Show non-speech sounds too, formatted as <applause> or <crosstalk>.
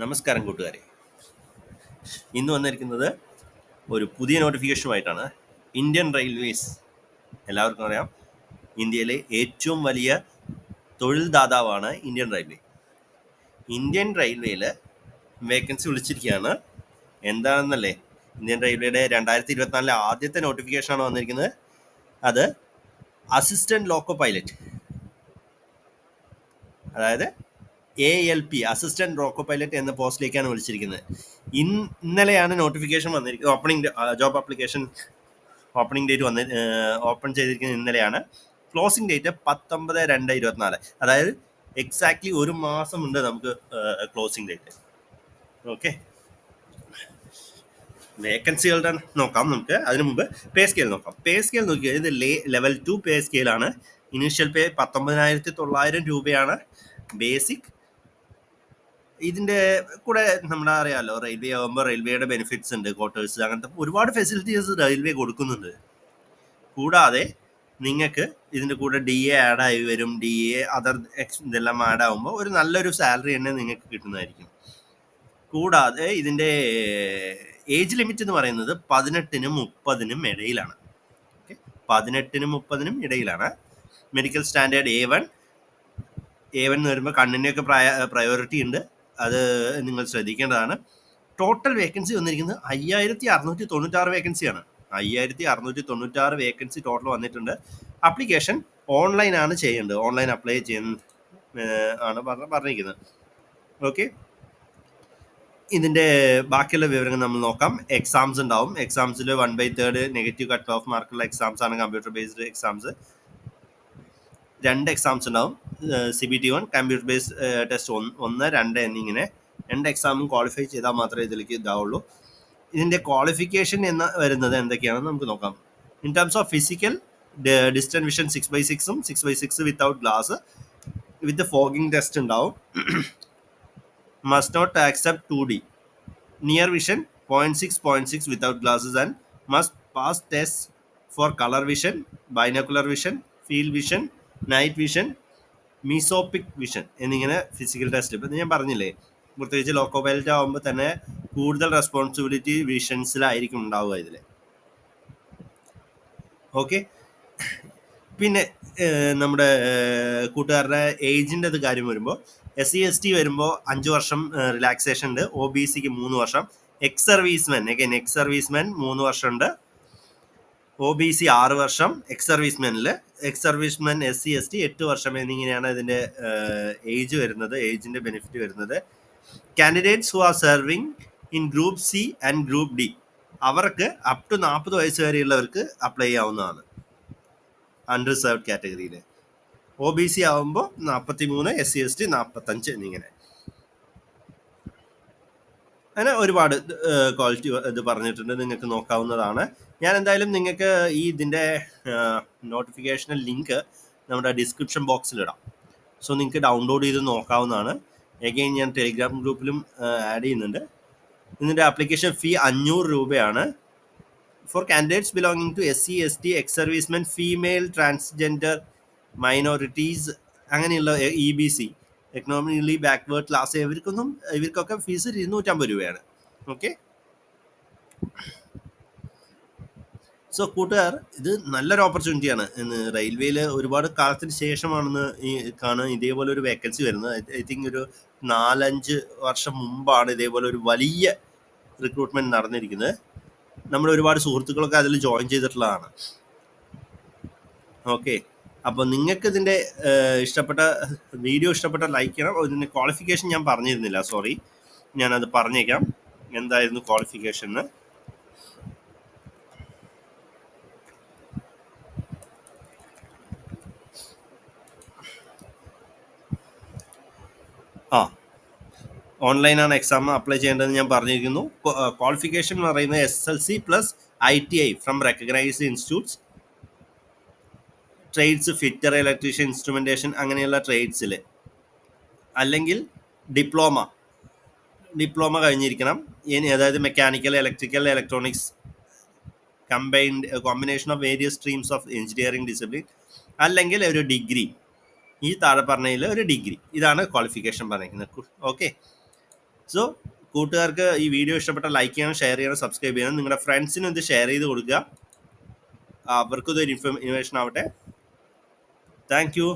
നമസ്കാരം കൂട്ടുകാരെ. ഇന്ന് വന്നിരിക്കുന്നത് ഒരു പുതിയ നോട്ടിഫിക്കേഷനുമായിട്ടാണ്. ഇന്ത്യൻ റെയിൽവേസ് എല്ലാവർക്കും അറിയാം ഇന്ത്യയിലെ ഏറ്റവും വലിയ തൊഴിൽ ദാതാവാണ് ഇന്ത്യൻ റെയിൽവേ. ഇന്ത്യൻ റെയിൽവേയിൽ വേക്കൻസി വിളിച്ചിരിക്കുകയാണ്. എന്താണെന്നല്ലേ? ഇന്ത്യൻ റെയിൽവേയുടെ രണ്ടായിരത്തി ഇരുപത്തിനാലിലെ ആദ്യത്തെ നോട്ടിഫിക്കേഷനാണ് വന്നിരിക്കുന്നത്. അത് അസിസ്റ്റന്റ് ലോക്കോ പൈലറ്റ്. അതായത് A L P assistant loco pilot എന്ന പോസ്റ്റിലേക്കാണ് വിളിച്ചിരിക്കുന്നത്. ഇന്നലെയാണ് നോട്ടിഫിക്കേഷൻ വന്നിരിക്കുന്നത്. Opening job application opening date വന്ന് ഓപ്പൺ ചെയ്തിരിക്കുന്നത് ഇന്നലെയാണ്. ക്ലോസിംഗ് ഡേറ്റ് പത്തൊമ്പത് രണ്ട് ഇരുപത്തിനാല്. അതായത് എക്സാക്ട്ലി ഒരു മാസം ഉണ്ട് നമുക്ക് ക്ലോസിംഗ് ഡേറ്റ് ഓക്കെ വേക്കൻസികളുടെ നോക്കാം നമുക്ക്. അതിനു മുമ്പ് പേ സ്കെയിൽ നോക്കാം. പേ സ്കെയിൽ നോക്കിയാൽ ഇത് ലെവൽ ടു പേ സ്കെയിലാണ് ഇനീഷ്യൽ പേ പത്തൊമ്പതിനായിരത്തി തൊള്ളായിരം രൂപയാണ്. ബേസിക് ഇതിന്റെ കൂടെ നമ്മുടെ അറിയാലോ റെയിൽവേ ആകുമ്പോൾ റെയിൽവേയുടെ ബെനിഫിറ്റ്സ് ഉണ്ട് ക്വാർട്ടേഴ്സ് അങ്ങനത്തെ ഒരുപാട് ഫെസിലിറ്റീസ് റെയിൽവേ കൊടുക്കുന്നുണ്ട്. കൂടാതെ നിങ്ങൾക്ക് ഇതിന്റെ കൂടെ ഡി എ ആഡ് ആയി വരും ഡി എ അതർ ഇതെല്ലാം ആഡ് ആകുമ്പോൾ ഒരു നല്ലൊരു സാലറി തന്നെ നിങ്ങൾക്ക് കിട്ടുന്നതായിരിക്കും. കൂടാതെ ഇതിന്റെ ഏജ് ലിമിറ്റ് എന്ന് പറയുന്നത് പതിനെട്ടിനും മുപ്പതിനും ഇടയിലാണ്. ഓക്കെ പതിനെട്ടിനും മുപ്പതിനും ഇടയിലാണ്. Medical standard A one A one എന്ന് വരുമ്പോൾ കണ്ണിന്റെയൊക്കെ പ്രയോറിറ്റി ഉണ്ട്. അത് നിങ്ങൾ ശ്രദ്ധിക്കേണ്ടതാണ്. ടോട്ടൽ വേക്കൻസി വന്നിരിക്കുന്നത് അയ്യായിരത്തി അറുന്നൂറ്റി തൊണ്ണൂറ്റാറ് വേക്കൻസിയാണ് അയ്യായിരത്തി അറുന്നൂറ്റി തൊണ്ണൂറ്റാറ് വേക്കൻസി ടോട്ടൽ വന്നിട്ടുണ്ട് അപ്ലിക്കേഷൻ ഓൺലൈനാണ് ചെയ്യേണ്ടത്. ഓൺലൈൻ അപ്ലൈ ചെയ്യുന്ന ആണ് പറഞ്ഞിരിക്കുന്നത്. ഓക്കെ ഇതിന്റെ ബാക്കിയുള്ള വിവരങ്ങൾ നമ്മൾ നോക്കാം. എക്സാംസ് ഉണ്ടാവും. എക്സാംസിൽ one by third negative cut off മാർക്കുള്ള exams ആണ് കമ്പ്യൂട്ടർ ബേസ്ഡ് എക്സാംസ് രണ്ട് എക്സാംസ് ഉണ്ടാവും. C B T one computer based test ഒന്ന് രണ്ട് എന്നിങ്ങനെ രണ്ട് എക്സാമും ക്വാളിഫൈ ചെയ്താൽ മാത്രമേ ഇതിലേക്ക് ഇതാവുള്ളൂ. ഇതിന്റെ ക്വാളിഫിക്കേഷൻ എന്ന വരുന്നത് എന്തൊക്കെയാണെന്ന് നമുക്ക് നോക്കാം. In terms of physical distance vision six by സിക്സും six by six without glass with fogging test ഉണ്ടാവും. <clears throat> Must not accept 2D. Near vision 0.6, 0.6 without glasses and must pass tests for color vision, binocular vision, field vision, night vision mesopic vision എന്നിങ്ങനെ physical test ഇപ്പം ഞാൻ പറഞ്ഞില്ലേ പ്രത്യേകിച്ച് loco pilot ആകുമ്പോൾ തന്നെ കൂടുതൽ responsibility വിഷൻസിലായിരിക്കും ഉണ്ടാവുക ഇതിൽ ഓക്കെ പിന്നെ നമ്മുടെ കൂട്ടുകാരുടെ ഏജിന്റെ അത് കാര്യം വരുമ്പോൾ എസ് സി എസ് ടി വരുമ്പോൾ അഞ്ച് വർഷം റിലാക്സേഷൻ ഉണ്ട്. ഒ ബി സിക്ക് മൂന്ന് വർഷം. Ex servicemen again ex servicemen മൂന്ന് വർഷം ഉണ്ട് ഒ ബി സി ആറ് വർഷം ex സർവീസ്മെനിൽ ex servicemen S C S T എട്ട് വർഷം എന്നിങ്ങനെയാണ് ഇതിന്റെ ഏജ് വരുന്നത് ഏജിന്റെ ബെനിഫിറ്റ് വരുന്നത്. Candidates who are serving in group C and group D അവർക്ക് അപ് ടു നാൽപ്പത് വയസ്സ് വരെയുള്ളവർക്ക് അപ്ലൈ ചെയ്യാവുന്നതാണ്. അൺറിസർവ്ഡ് കാറ്റഗറിയിൽ ഒ ബി സി ആവുമ്പോൾ നാൽപ്പത്തി മൂന്ന് എസ് സി എസ് ടി നാൽപ്പത്തഞ്ച് എന്നിങ്ങനെ. അങ്ങനെ ഒരുപാട് ക്വാളിറ്റി ഇത് പറഞ്ഞിട്ടുണ്ട്. നിങ്ങൾക്ക് നോക്കാവുന്നതാണ്. ഞാൻ എന്തായാലും നിങ്ങൾക്ക് ഈ ഇതിന്റെ നോട്ടിഫിക്കേഷൻ ലിങ്ക് നമ്മുടെ ഡിസ്ക്രിപ്ഷൻ ബോക്സിൽ ഇടാം. സോ നിങ്ങൾക്ക് ഡൗൺലോഡ് ചെയ്ത് നോക്കാവുന്നതാണ്. എഗെയിൻ ഞാൻ ടെലിഗ്രാം ഗ്രൂപ്പിലും ആഡ് ചെയ്യുന്നുണ്ട്. ഇതിന്റെ ആപ്ലിക്കേഷൻ ഫീ അഞ്ഞൂറ് രൂപയാണ്. For candidates belonging to S C S T ex servicemen female transgender minorities അങ്ങനെയുള്ള E B C economically backward class ഇവർക്കൊന്നും ഇവർക്കൊക്കെ ഫീസ് ഇരുന്നൂറ്റമ്പത് രൂപയാണ്. ഓക്കെ സോ കൂട്ടുകാർ ഇത് നല്ലൊരു ഓപ്പർച്യൂണിറ്റിയാണ് റെയിൽവേയിൽ ഒരുപാട് കാലത്തിന് ശേഷമാണെന്ന് ഈ കാണാൻ ഇതേപോലെ ഒരു വേക്കൻസി വരുന്നത്. ഐ തിങ്ക് ഒരു നാലഞ്ച് വർഷം മുമ്പാണ് ഇതേപോലെ ഒരു വലിയ റിക്രൂട്ട്മെന്റ് നടന്നിരിക്കുന്നത്. നമ്മൾ ഒരുപാട് സുഹൃത്തുക്കളൊക്കെ അതിൽ ജോയിൻ ചെയ്തിട്ടുള്ളതാണ്. ഓക്കെ അപ്പോൾ നിങ്ങൾക്ക് ഇതിന്റെ ഇഷ്ടപ്പെട്ട വീഡിയോ ഇഷ്ടപ്പെട്ട ലൈക്ക് ചെയ്യണം. ഇതിന്റെ ക്വാളിഫിക്കേഷൻ ഞാൻ പറഞ്ഞിരുന്നില്ല സോറി ഞാനത് പറഞ്ഞേക്കാം. എന്തായിരുന്നു ക്വാളിഫിക്കേഷൻ ആ. ഓൺലൈനാണ് എക്സാം അപ്ലൈ ചെയ്യേണ്ടതെന്ന് ഞാൻ പറഞ്ഞിരിക്കുന്നു. ക്വാളിഫിക്കേഷൻ എന്ന് പറയുന്നത് S L C plus I T I from recognised institutes trades fitter electrician instrumentation അങ്ങനെയുള്ള ട്രേഡ്സിൽ അല്ലെങ്കിൽ ഡിപ്ലോമ ഡിപ്ലോമ കഴിഞ്ഞിരിക്കണം. ഇനി അതായത് mechanical electrical electronics combined combination of various streams of engineering discipline അല്ലെങ്കിൽ ഒരു ഡിഗ്രി ഈ താഴെ പറഞ്ഞതിൽ ഒരു ഡിഗ്രി ഇതാണ് ക്വാളിഫിക്കേഷൻ പറഞ്ഞിരിക്കുന്നത്. ഓക്കെ സോ കൂട്ടുകാർക്ക് ഈ വീഡിയോ ഇഷ്ടപ്പെട്ട ലൈക്ക് ചെയ്യണം ഷെയർ ചെയ്യണം സബ്സ്ക്രൈബ് ചെയ്യണം. നിങ്ങളുടെ ഫ്രണ്ട്സിനും ഇത് ഷെയർ ചെയ്ത് കൊടുക്കുക. അവർക്കും ഇതൊരു ഇൻഫർമേഷൻ ആവട്ടെ. Thank you